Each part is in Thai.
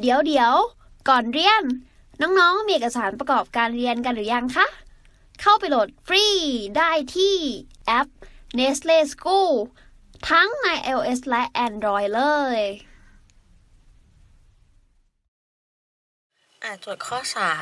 เดี๋ยวเดี๋ยว ก่อนเรียน น้องๆ มีเอกสารประกอบการเรียนกันหรือยังคะ เข้าไปโหลดฟรีได้ที่แอป Nestle School ทั้งใน iOS และ Android เลยอ่าโจทย์ข้อ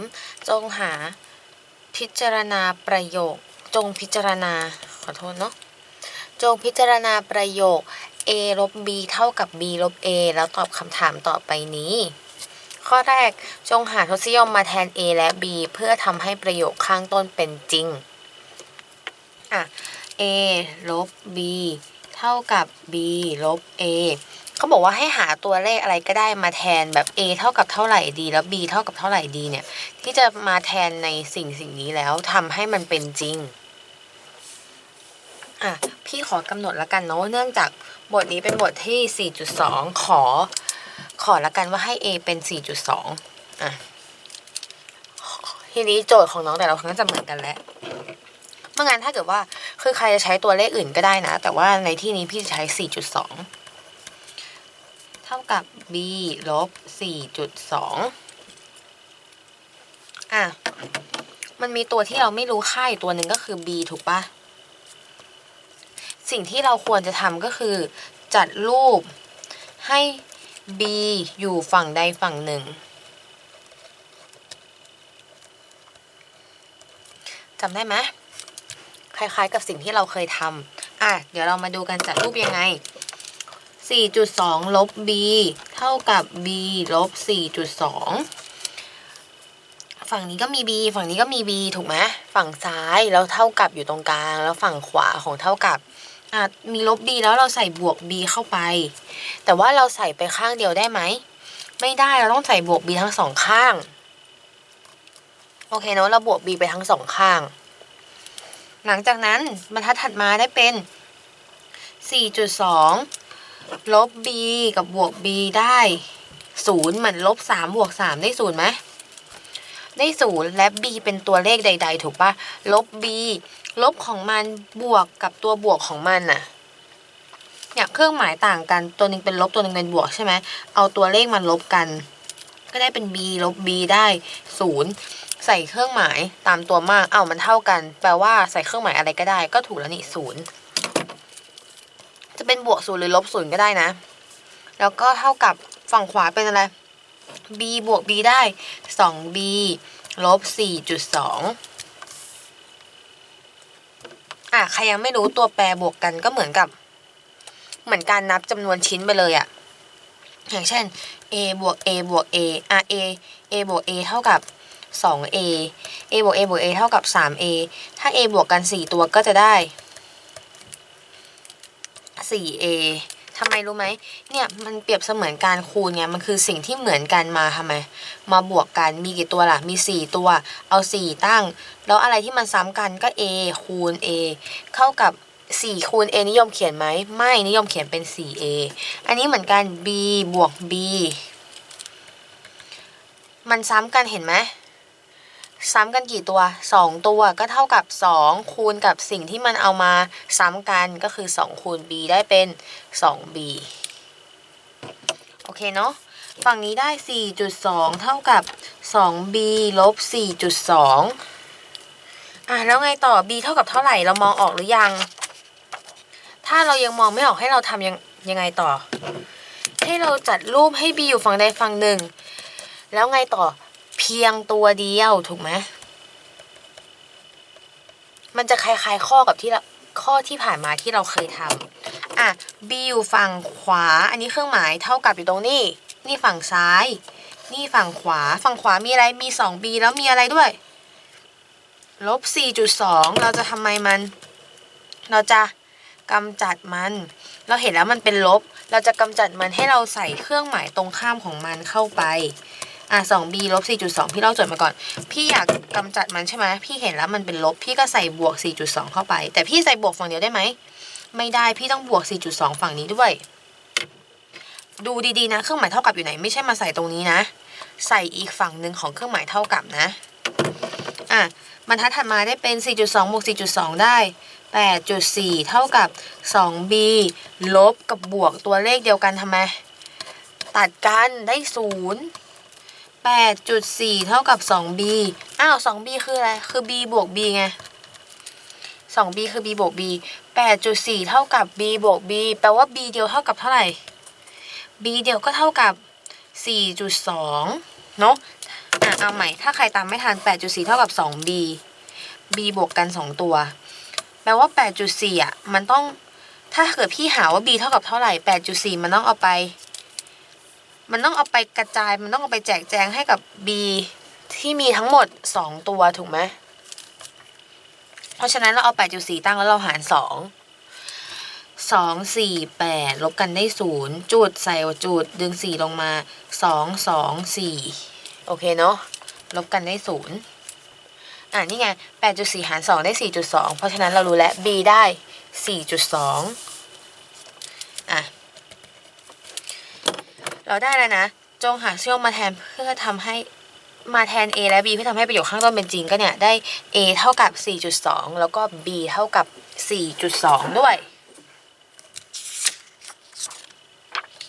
3 จงหาพิจารณาประโยค จงพิจารณา ขอโทษเนาะจงพิจารณาประโยค a ลบ b เท่ากับ b ลบ a แล้วตอบคำถามต่อไปนี้ ข้อแรกจงหาทศนิยมมาแทน a และ b เพื่อทำให้ประโยคข้างต้นเป็นจริงอะ a ลบ b เท่ากับ b ลบ a เขาบอกว่าให้หาตัวเลขอะไรก็ได้มาแทนแบบ a เท่ากับเท่าไหร่ดีแล้ว b เท่ากับเท่าไหร่ดีเนี่ย ที่จะมาแทนในสิ่งสิ่งนี้แล้วทำให้มันเป็นจริง อะพี่ขอกำหนดละกันเนาะเนื่องจากบทนี้เป็นบทที่ 4.2 ขอ ขอละกันว่าให้ a เป็น 4.2 อะ ทีนี้โจทย์ของน้องแต่ละคนก็จะเหมือนกันแล้วเมื่องั้นถ้าเกิดว่าคือใครจะใช้ตัวเลขอื่นก็ได้นะ แต่ว่าในที่นี้พี่จะใช้ 4.2 เท่ากับ b ลบ 4.2 อะ มันมีตัวที่เราไม่รู้ค่าอยู่ตัวหนึ่งก็คือ b ถูกปะ สิ่งที่เราควรจะทำก็คือ จัดรูปให้ b อยู่ฝั่งใดฝั่งหนึ่งจำได้ไหมคล้ายๆกับสิ่งที่เราเคยทำอะ เดี๋ยวเรามาดูกันจัดรูปยังไง 4.2 ลบ b เท่ากับ b ลบ 4.2 ฝั่งนี้ก็มี b ฝั่งนี้ก็มี b ถูกไหม ฝั่งซ้ายแล้วเท่ากับอยู่ตรงกลาง แล้วฝั่งขวาของเท่ากับ อะมีลบ b แล้วเราใส่บวก b เข้าไป แต่ว่าเราใส่ไปข้างเดียวได้ไหม ไม่ได้เราต้องใส่บวก b ทั้งสองข้าง โอเคเนอะเราบวก b ไปทั้งสองข้าง หลังจากนั้นบรรทัดถัดมาได้เป็น 4.2 ลบ b กับบวก b ได้ศูนย์เหมือนลบสามบวกสามได้ศูนย์ไหม ได้ศูนย์และ b เป็นตัวเลขใด ๆ ถูกปะลบ b ลบของมันบวกกับตัวบวกของมันน่ะเนี่ยเครื่องหมายต่างกันตัวหนึงเป็นลบตัวหนึงเป็นบวกใช่ไหมเอาตัวเลขมันลบกัน ก็ได้เป็น b ลบ b ได้ศูนย์ใส่เครื่องหมายตามตัวมาก เอ้ามันเท่ากัน แปลว่าใส่เครื่องหมายอะไรก็ได้ ก็ถูกแล้วนี่ศูนย์จะเป็นบวกศูนย์หรือลบศูนย์ก็ได้นะ แล้วก็เท่ากับฝั่งขวาเป็นอะไร b บวก b ได้ 2b ลบ 4.2 อะ ใครยังไม่รู้ตัวแปรบวกกันก็เหมือนกับ เหมือนการนับจำนวนชิ้นไปเลยอะอย่างเช่น a บวก a บวก a อะ a a บวก a เท่ากับ 2a a บวก a บวก a เท่ากับ 3a ถ้า a บวกกัน 4 ตัวก็จะได้ 4a ทำไมรู้ไหมเนี่ยมันเปรียบเสมือนการคูณไงมันคือสิ่งที่เหมือนกันมาทำไม มาบวกกันมีกี่ตัวล่ะมี 4 ตัว เอา 4 ตั้ง แล้วอะไรที่มันซ้ำกันก็ a คูณ a เข้ากับ4คูณ a นิยมเขียนไหมไม่นิยมเขียนเป็น 4a อันนี้เหมือนกัน b บวก b มันซ้ำกันเห็นไหม ซ้ำกันกี่ตัว 2 ตัวก็เท่ากับ 2 คูณกับสิ่งที่มันเอามาซ้ำกันก็คือ 2 คูณ b ได้เป็น 2b โอเคเนาะฝั่งนี้ได้ 4.2 เท่ากับ 2b ลบ 4.2 อะ แล้วไงต่อ b เท่ากับเท่าไหร่ เรามองออกหรือยัง ถ้าเรายังมองไม่ออกให้เราทำยังยังไงต่อ ให้เราจัดรูปให้ b อยู่ฝั่งใดฝั่งหนึ่ง แล้วไงต่อ เพียงตัวเดียวถูกไหมมันจะคล้ายๆข้อกับที่ข้อที่ผ่านมาที่เราเคยทำอะ b อยู่ฝั่งขวา อันนี้เครื่องหมายเท่ากับอยู่ตรงนี้ นี่ฝั่งซ้าย นี่ฝั่งขวา ฝั่งขวามีอะไร มี 2b แล้วมีอะไรด้วย ลบ 4.2 เราจะทำไมมัน เราจะกำจัดมัน เราเห็นแล้วมันเป็นลบ เราจะกำจัดมันให้เราใส่เครื่องหมายตรงข้ามของมันเข้าไป อะ 2b ลบ 4.2 พี่เล่าจทย์มาก่อน พี่อยากกำจัดมันใช่ไหมพี่เห็นแล้วมันเป็นลบ พี่ก็ใส่บวก 4.2 เข้าไป แต่พี่ใส่บวกฝั่งเดียวได้ไหม ไม่ได้ พี่ต้องบวก 4.2 ฝั่งนี้ด้วย ดูดีๆนะ เครื่องหมายเท่ากับอยู่ไหน ไม่ใช่มาใส่ตรงนี้นะ ใส่อีกฝั่งหนึ่งของเครื่องหมายเท่ากับนะ อะบรรทัดถัดมาได้เป็น 4.2 บวก 4.2 ได้ 8.4 เท่ากับ 2b ลบกับบวกตัวเลขเดียวกันทำไม ตัดกันได้ศู นย์แปดจุดสี่เท่ากับสอง b อ้าวสอง b คืออะไร คือ b บวก b ไงสอง b คือ b บวก b แปดจุดสี่เท่ากับ b บวก b แปลว่า b เดียวเท่ากับเท่าไหร่ b เดียวก็เท่ากับสี่จุดสองเนาะอะเอาใหม่ ถ้าใครตามไม่ทันแปดจุดสี่เท่ากับสอง b b บวกกันสองตัว แปลว่าแปดจุดสี่อะ มันต้อง ถ้าเกิดพี่หาว่า b เท่ากับเท่าไหร่แปดจุดสี่มันต้องเอาไป มันต้องเอาไปกระจายมันต้องเอาไปแจกแจงให้กับ b ที่มีทั้งหมดสองตัวถูกไหมเพราะฉะนั้นเราเอา 8.4 ตั้งแล้วเราหาร 2 2 4 8 ลบกันได้ 0 จุดใส่จุดดึง 4 ลงมา 2 2 4 โอเคเนาะลบกันได้ 0 อะนี่ไง 8.4 หาร 2 ได้ 4.2 เพราะฉะนั้นเรารู้แล้ว b ได้ 4.2 อะ เราได้แล้วนะ จงหาเชื่อมมาแทนเพื่อทำให้มาแทน a และ b เพื่อทำให้ประโยคข้างต้นเป็นจริงก็เนี่ย ได้ a เท่ากับ 4.2 แล้วก็ b เท่ากับ 4.2 ด้วย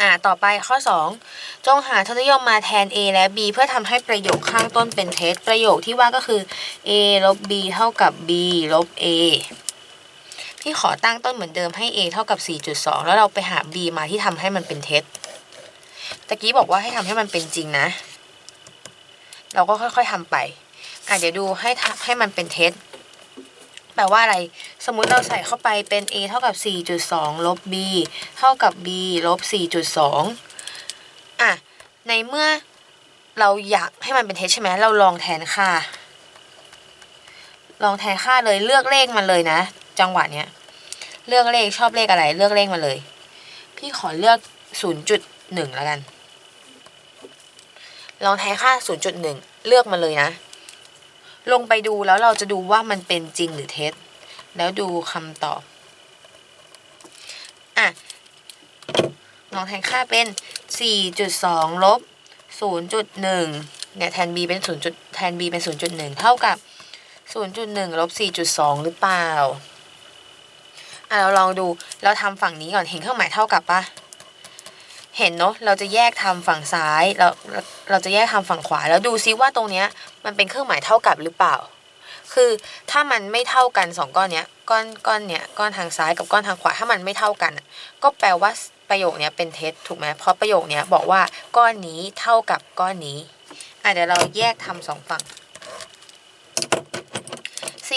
อ่า ต่อไปข้อ 2 จงหาทศนิยมมาแทน a และ b เพื่อทำให้ประโยคข้างต้นเป็นเท็จ ประโยคที่ว่าก็คือ a ลบ b เท่ากับ b ลบ a พี่ขอตั้งต้นเหมือนเดิมให้ a เท่ากับ 4.2 แล้วเราไปหา b มาที่ทำให้มันเป็นเท็จ ตะกี้บอกว่าให้ทำให้มันเป็นจริงนะ เราก็ค่อยๆทำไปอะเดี๋ยวดูให้ทำให้มันเป็นเท็จแปลว่าอะไร สมมุติเราใส่เข้าไปเป็น a เท่ากับ 4.2 ลบ b เท่ากับ b ลบ 4.2 อะ ในเมื่อเราอยากให้มันเป็นเท็จใช่ไหม เราลองแทนค่า ลองแทนค่าเลยเลือกเลขมันเลยนะ จังหวะเนี้ย เลือกเลขชอบเลขอะไร เลือกเลขมาเลย พี่ขอเลือก 0.1 แล้วกัน ลองแทนค่า 0.1 เลือกมาเลยนะ ลงไปดูแล้วเราจะดูว่ามันเป็นจริงหรือเท็จ แล้วดูคำตอบ อะ ลองแทนค่าเป็น 4.2 ลบ 0.1 เนี่ยแทน b เป็น 0 แทน b เป็น 0.1 เท่ากับ 0.1 ลบ 4.2 หรือเปล่า อะเราลองดู เราทำฝั่งนี้ก่อน เห็นเครื่องหมายเท่ากับปะ เห็นเนาะเราจะแยกทำฝั่งซ้ายเราเราเราจะแยกทำฝั่งขวา แล้วดูซิว่าตรงเนี้ยมันเป็นเครื่องหมายเท่ากับหรือเปล่า คือถ้ามันไม่เท่ากันสองก้อนเนี้ยก้อนก้อนเนี้ยก้อนทางซ้ายกับก้อนทางขวาถ้ามันไม่เท่ากัน ก็แปลว่าประโยคเนี้ยเป็นเท็จถูกไหมเพราะประโยคเนี้ยบอกว่าก้อนนี้เท่ากับก้อนนี้อะเดี๋ยวเราแยกทำสองฝั่ง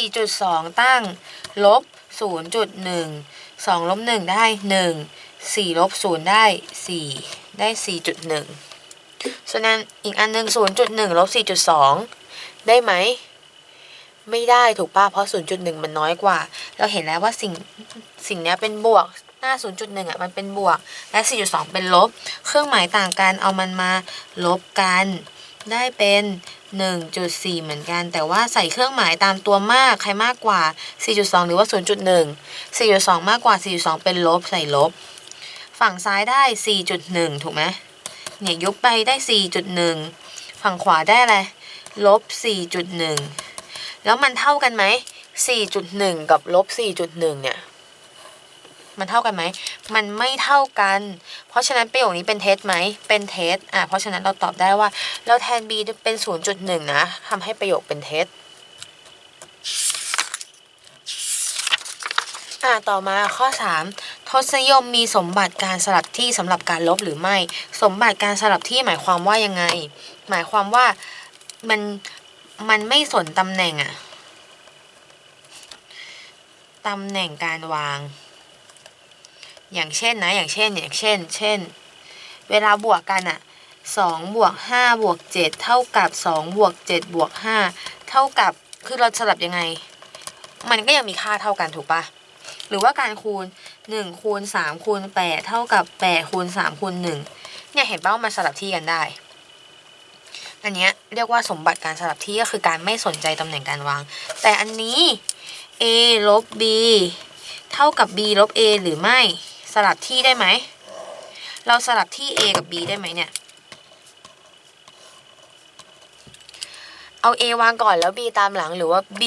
4.2 ตั้งลบ0.1 2ลบ1ได้ 1 4ลบ0ได้ 4 ได้ 4.1 ส่วนนั้นอีกอันหนึ่ง0.1ลบ4.2 ได้ไหม ไม่ได้ถูกป่ะ เพราะ 0.1 มันน้อยกว่า เราเห็นแล้วว่าสิ่งสิ่งนี้เป็นบวกหน้า 0.1อะมันเป็นบวก และ 4.2 เป็นลบ เครื่องหมายต่างกันเอามันมาลบกัน ได้เป็น 1.4 เหมือนกัน แต่ว่าใส่เครื่องหมายตามตัวมาก ใครมากกว่า 4.2 หรือว่า 0.1 4.2 มากกว่า 4.2 เป็นลบ ใส่ลบ ฝั่งซ้ายได้ 4.1 ถูกไหมเนี่ยยกไปได้ 4.1 ฝั่งขวาได้อะไรลบ 4.1 แล้วมันเท่ากันไหม 4.1 กับลบ 4.1 เนี่ย มันเท่ากันไหม มันไม่เท่ากัน เพราะฉะนั้นประโยคนี้เป็นเท็จไหม เป็นเท็จอะเพราะฉะนั้นเราตอบได้ว่า เราแทน b เป็น 0.1 นะทำให้ประโยคเป็นเท็จอะต่อมาข้อ 3 ทศนิยมมีสมบัติการสลับที่สำหรับการลบหรือไม่ สมบัติการสลับที่หมายความว่ายังไง หมายความว่ามันมันไม่สนตำแหน่งอะตำแหน่งการวาง อย่างเช่นนะ อย่างเช่น อย่างเช่น เช่น เวลาบวกกันอะสองบวกห้าบวกเจ็ดเท่ากับสองบวกเจ็ดบวกห้าเท่ากับ คือเราสลับยังไง มันก็ยังมีค่าเท่ากันถูกปะหรือว่าการคูณ หนึ่งคูณสามคูณแปดเท่ากับแปดคูณสามคูณหนึ่งเนี่ยเห็นป่ามันสลับที่กันได้ อันเนี้ยเรียกว่าสมบัติการสลับที่ก็คือการไม่สนใจตำแหน่งการวาง แต่อันนี้ a ลบ b เท่ากับ b ลบ a หรือไม่สลับที่ได้ไหม เราสลับที่ a กับ b ได้ไหมเนี่ย เอา a วางก่อนแล้ว b ตามหลังหรือว่า b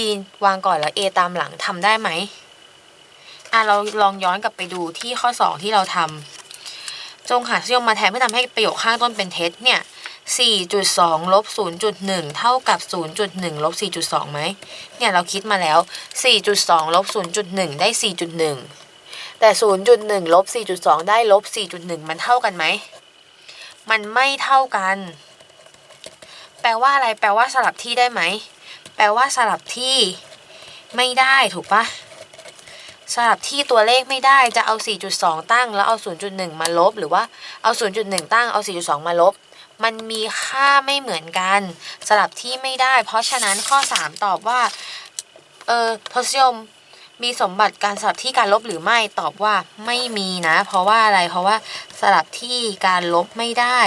วางก่อนแล้ว a ตามหลังทำได้ไหม อะเราลองย้อนกลับไปดูที่ข้อ 2 ที่เราทจงหาทศนิยมมาแทนเพื่อทำให้ประโยคข้างต้นเป็นเท็จเนี่ย4.2ลบ0.1 เท่ากับ 0.1ลบ4.2ไหมเนี่ยเราคิดมาแล้ว 4.2ลบ0.1 ได้ 4.1 แต่ 0.1ลบ4.2 ได้ลบ4.1 มันเท่ากันไหม มันไม่เท่ากัน แปลว่าอะไร แปลว่าสลับที่ได้ไหม แปลว่าสลับที่ไม่ได้ถูกปะ สลับที่ตัวเลขไม่ได้จะเอา 4.2 ตั้ง แล้วเอา 0.1 มาลบ หรือว่าเอา 0.1 ตั้งเอา 4.2 มาลบ มันมีค่าไม่เหมือนกันสลับที่ไม่ได้ เพราะฉะนั้นข้อ 3 ตอบว่า เออทศนิยมมีสมบัติการสลับที่การลบหรือไม่ตอบว่าไม่มีนะ เพราะว่าอะไรเพราะว่าสลับที่การลบไม่ได้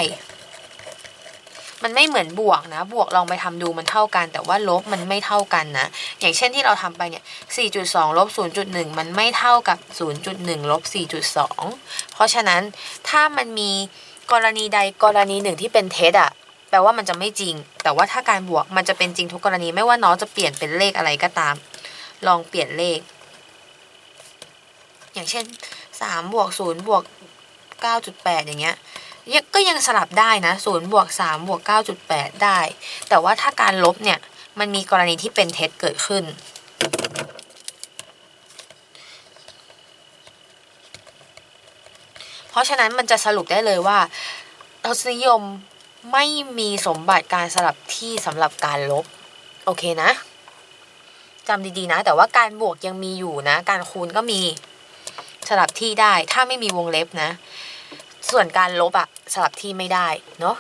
มันไม่เหมือนบวกนะ บวกลองไปทำดูมันเท่ากัน แต่ว่าลบมันไม่เท่ากันนะ อย่างเช่นที่เราทำไปเนี่ย 4.2 ลบ 0.1 มันไม่เท่ากับ 0.1 ลบ 4.2 เพราะฉะนั้นถ้ามันมีกรณีใดกรณีหนึ่งที่เป็นเท็จอะแปลว่ามันจะไม่จริง แต่ว่าถ้าการบวกมันจะเป็นจริงทุกกรณีไม่ว่าน้องจะเปลี่ยนเป็นเลขอะไรก็ตาม ลองเปลี่ยนเลข อย่างเช่น3บวก0บวก9.8 อย่างเงี้ย ยังก็ยังสลับได้นะ0บวก3บวก9.8 ได้ แต่ว่าถ้าการลบเนี่ย มันมีกรณีที่เป็นเท็จเกิดขึ้น เพราะฉะนั้นมันจะสรุปได้เลยว่าทศนิยมไม่มีสมบัติการสลับที่สำหรับการลบ โอเคนะจำดีๆนะ แต่ว่าการบวกยังมีอยู่นะ การคูณก็มีสลับที่ได้ ถ้าไม่มีวงเล็บนะ ส่วนการลบอะสลับที่ไม่ได้เนาะ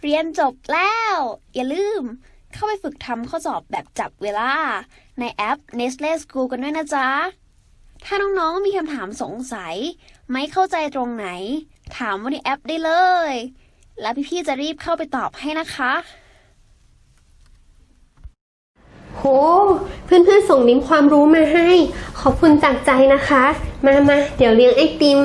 เรียนจบแล้ว อย่าลืม เข้าไปฝึกทำข้อสอบแบบจับเวลา ในแอป Nestle School กันด้วยนะจ๊ะ ถ้าน้องๆมีคำถามสงสัย ไม่เข้าใจตรงไหน ถามว่าในแอปได้เลย แล้วพี่ๆจะรีบเข้าไปตอบให้นะคะ โห เพื่อนๆส่งลิงก์ความรู้มาให้ ขอบคุณจากใจนะคะ มามาเดี๋ยวเลี้ยงไอติม